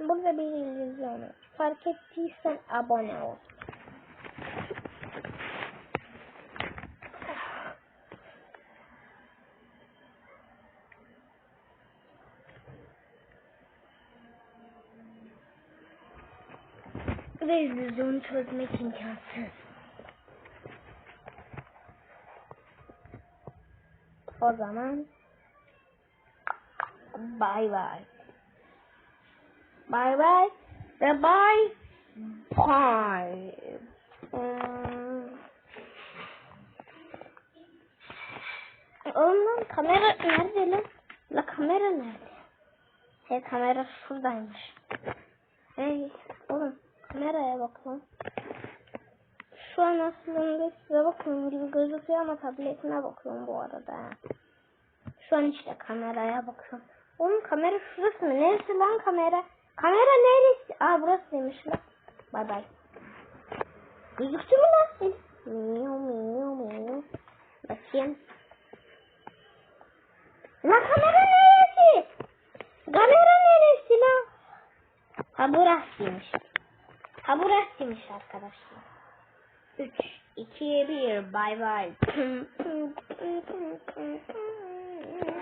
Burada bir illüzyon var. Fark ettiysen abone ol. Ve illüzyonu çözmek imkansız. O zaman bay bay. Bay ve bay bay. Hmm. Oğlum kamera nerede lan? La kamera nerede? Hey kamera şuradaymış. Hey oğlum kameraya bak lan. Şu an aslında size bakıyorum gibi gözüküyor ama tabletime bakıyorum bu arada. Şu an işte kameraya bakıyorum. Oğlum kamera şurası mı? Neresi lan kamera? Kamera neresi? Aa burasıymış lan. Bay bay. Gözüktü mü lan? Miyo miyo miyo. Bakayım. Lan kamera neresi? Kamera neresi lan? Ha burasıymış. Ha burasıymış arkadaşlar. 3, 2, 1, bay bay.